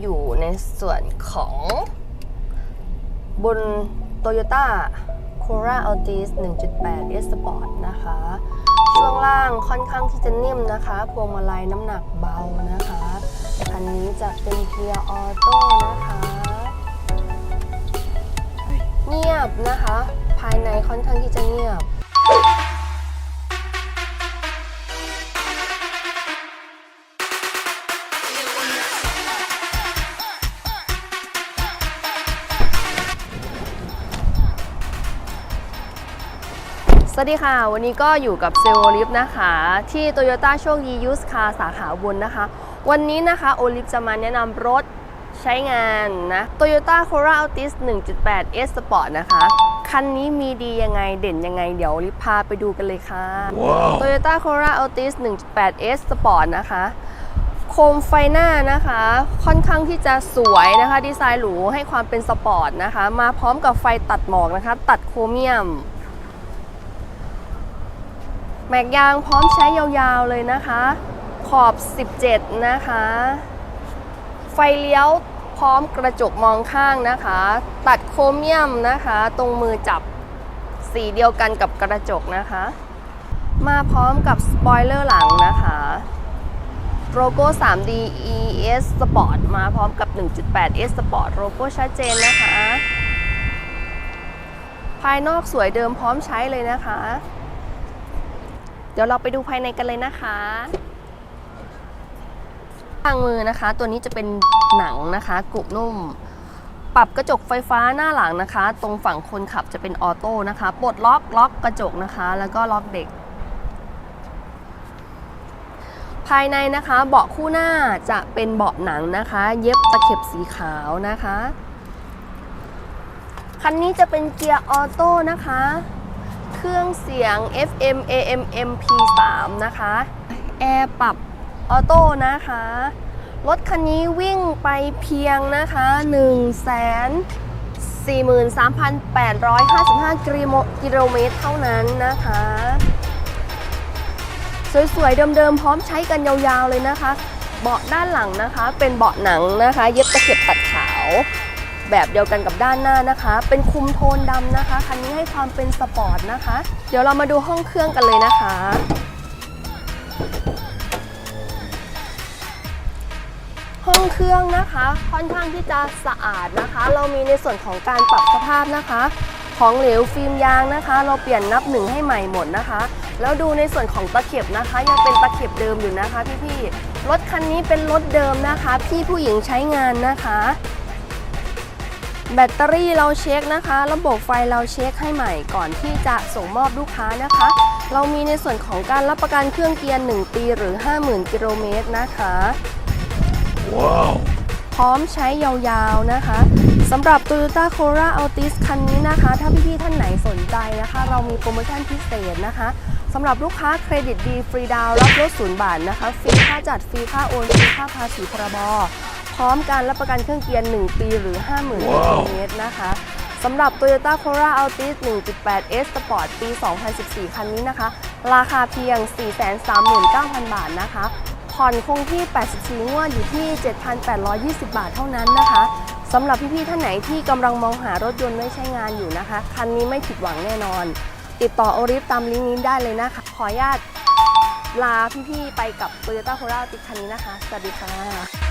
อยู่ในส่วนของบน Toyota Corolla Altis 1.8 S Sport นะคะ ช่วงล่างค่อนข้างที่จะนิ่มนะคะพวงมาลัยน้ำหนักเบานะคะ คันนี้จะเป็นเกียร์ออโต้นะคะ เงียบนะคะ ภายในค่อนข้างที่จะเงียบ สวัสดีค่ะ วันนี้ก็อยู่กับเซลล์โอลิฟนะคะ ที่ Toyota โชคดียูสคาสาขาอุบนนะคะ วันนี้นะคะโอลิฟจะมาแนะนำรถใช้งานนะ Toyota Corolla Altis 1.8 S Sport นะคะ คันนี้มีดียังไงเด่นยังไง เดี๋ยวโอลิฟพาไปดูกันเลยค่ะ Toyota Corolla Altis 1.8 S Sport นะคะ โคมไฟหน้านะคะ ค่อนข้างที่จะสวยนะคะ ดีไซน์หรูให้ความเป็นสปอร์ตนะคะ มาพร้อมกับไฟตัดหมอกนะคะ ตัดโครเมียม แม็กยางพร้อมใช้ยาวๆเลยนะคะ ขอบ 17 นะคะ ไฟเลี้ยวพร้อมกระจกมองข้างนะคะ ตัดโครเมียมนะคะ ตรงมือจับสีเดียวกันกับกระจกนะคะ มาพร้อมกับสปอยเลอร์หลังนะคะโลโก้ 3D ES Sport มาพร้อมกับ 1.8 S Sport โลโก้ชัดเจนนะคะ ภายนอกสวยเดิมพร้อมใช้เลยนะคะ เดี๋ยวเราไปดูภายในกันเลยนะคะทางมือนะคะ ตัวนี้จะเป็นหนังนะคะกรุบนุ่ม ปรับกระจกไฟฟ้าหน้าหลังนะคะ ตรงฝั่งคนขับจะเป็นออโต้นะคะปลดล็อกล็อกกระจกนะคะ แล้วก็ล็อกเด็ก ภายในนะคะเบาะคู่หน้าจะเป็นเบาะหนังนะคะ เย็บตะเข็บสีขาวนะคะ คันนี้จะเป็นเกียร์ออโต้นะคะ เครื่องเสียง FM AM MP3 นะคะ แอร์ปรับออโต้นะคะ รถคันนี้วิ่งไปเพียงนะคะ 1 4 3 8 5กิโกิโลเมตรเท่านั้นนะคะ สวยๆ เดิมๆ พร้อมใช้กันยาวๆ เลยนะคะ เบาะด้านหลังนะคะ เป็นเบาะหนังนะคะ เย็บตะเข็บตัดขาว แบบเดียวกันกับด้านหน้านะคะ เป็นคุมโทนดำนะคะ คันนี้ให้ความเป็นสปอร์ตนะคะ เดี๋ยวเรามาดูห้องเครื่องกันเลยนะคะห้องเครื่องนะคะ ค่อนข้างที่จะสะอาดนะคะ เรามีในส่วนของการปรับสภาพนะคะ ของเหลวฟิล์มยางนะคะ เราเปลี่ยนนับหนึ่งให้ใหม่หมดนะคะ แล้วดูในส่วนของตะเข็บนะคะ ยังเป็นตะเข็บเดิมอยู่นะคะพี่ๆรถคันนี้เป็นรถเดิมนะคะ พี่ผู้หญิงใช้งานนะคะ แบตเตอรี่เราเช็คนะคะ ระบบไฟเราเช็คให้ใหม่ก่อนที่จะส่งมอบลูกค้านะคะ เรามีในส่วนของการรับประกันเครื่องเกียร์ 1 ปีหรือ 50,000 กิโลเมตรนะคะพร้อมใช้ยาวๆนะคะสำหรับ Toyota Corolla Altis คันนี้นะคะ ถ้าพี่ๆท่านไหนสนใจนะคะ เรามีโปรโมชั่นพิเศษนะคะสำหรับลูกค้าเครดิตดีฟรีดาวน์รับรถศูนย์บาทนะคะ ฟรีค่าจัดฟรีค่าโอนฟรีค่าภาษีพรบ พร้อมการรับประกันเครื่องเกียร์ 1 ปีหรือ 50,000กิโลเมตรนะคะสำหรับ Toyota Corolla Altis 1.8 S Sport ปี 2014 คันนี้นะคะ ราคาเพียง 439,000 บาทนะคะ ผ่อนคงที่ 84 งวดอยู่ที่ 7,820 บาทเท่านั้นนะคะสำหรับพี่ๆท่านไหนที่กำลังมองหารถยนต์ไว้ใช้งานอยู่นะคะ คันนี้ไม่ผิดหวังแน่นอน ติดต่อโอริฟตามลิงก์นี้ได้เลยนะคะ ขออนุญาตลาพี่ๆไปกับ Toyota Corolla Altis คันนี้นะคะ สวัสดีค่ะ